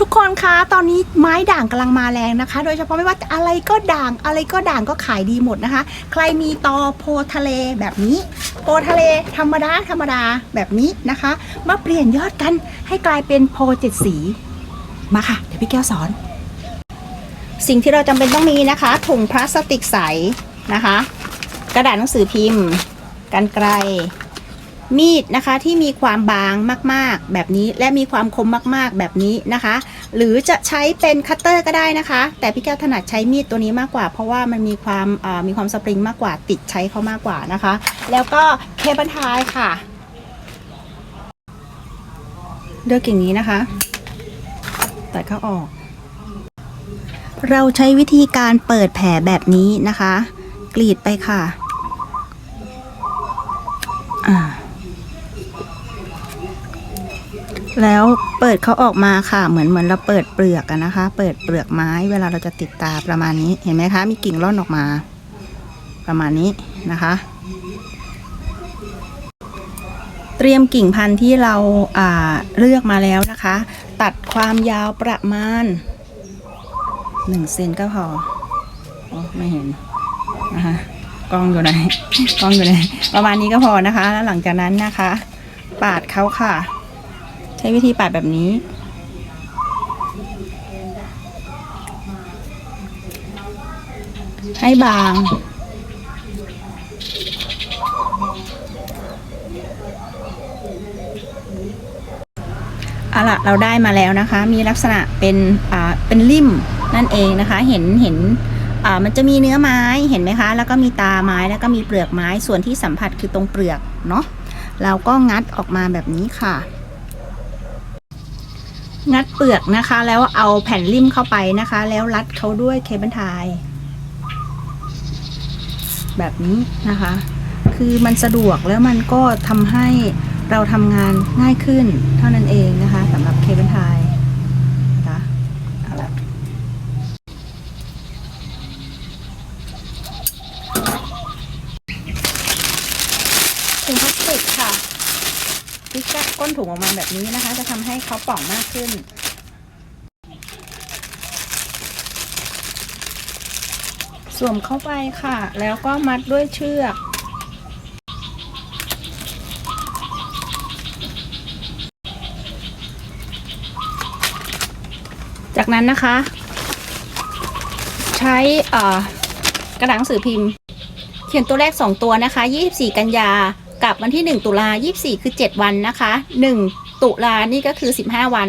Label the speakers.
Speaker 1: ทุกคนคะตอนนี้ไม้ด่างกำลังมาแรงนะคะ โดยเฉพาะไม่ว่าอะไรก็ด่างอะไรก็ด่างก็ขายดีหมดนะคะ ใครมีตอโพทะเลแบบนี้ โพทะเลธรรมดาธรรมดาแบบนี้นะคะ มาเปลี่ยนยอดกันให้กลายเป็นโพเจ็ดสี มาค่ะ เดี๋ยวพี่แก้วสอน สิ่งที่เราจำเป็นต้องมีนะคะ ถุงพลาสติกใสนะคะ กระดาษหนังสือพิมพ์ กันไกล มีดนะคะที่มีความบางมากๆ แบบนี้และมีความคมมากๆ แบบนี้นะคะ หรือจะใช้เป็นคัตเตอร์ก็ได้นะคะ แต่พี่แก้วถนัดใช้มีดตัวนี้มากกว่า เพราะว่ามันมีความมีความสปริงมากกว่าติดใช้เขามากกว่านะคะ แล้วก็เคเบิลทายค่ะเลือกอย่างนี้นะคะตัดเข้าออก เราใช้วิธีการเปิดแผลแบบนี้นะคะ กรีดไปค่ะ อ่า แล้วเปิดเขาออกมาค่ะ เหมือนเหมือนเราเปิดเปลือกนะคะ เปิดเปลือกไม้ เวลาเราจะติดตาประมาณนี้ เห็นไหมคะ มีกิ่งร่อนออกมา ประมาณนี้นะคะ เตรียมกิ่งพันธุ์ที่เราาเลือกมาแล้วนะคะ ตัดความยาวประมาณหนึ่งเซนก็พอโอ้ไม่เห็นนะคะกล้องอยู่ไหนกล้องอยู่ไหนประมาณนี้ก็พอนะคะ แล้วหลังจากนั้นนะคะ ปาดเขาค่ะ ใช้วิธีปาดแบบนี้ ให้บางเอาละเราได้มาแล้วนะคะ มีลักษณะเป็นอ่าเป็นริมนั่นเองนะคะ เห็นเห็นอ่ามันจะมีเนื้อไม้เห็นไหมคะ แล้วก็มีตาไม้แล้วก็มีเปลือกไม้ส่วนที่สัมผัสคือตรงเปลือกเนาะเราก็งัดออกมาแบบนี้ค่ะ งัดเปลือกนะคะ แล้วเอาแผ่นริมเข้าไปนะคะ แล้วรัดเขาด้วยเคเบิลไทยแบบนี้นะคะ คือมันสะดวกแล้วมันก็ทำให้เราทำงานง่ายขึ้นเท่านั้นเองนะคะสำหรับเคเบิลไทยนะคะเอาละถุงพลาสติกค่ะ พิกจากก้นถุงออกมาแบบนี้นะคะ จะทำให้เขาป่องมากขึ้น สวมเข้าไปค่ะ แล้วก็มัดด้วยเชือกจากนั้นนะคะ ใช้อ่อกระดาษหนังสือพิมพ์ เขียนตัวแรก2ตัวนะคะ 24 กันยา กับวันที่ 1 ตุลา24 คือ 7 วันนะคะ 1 ตุลานี่ก็คือ 15 วัน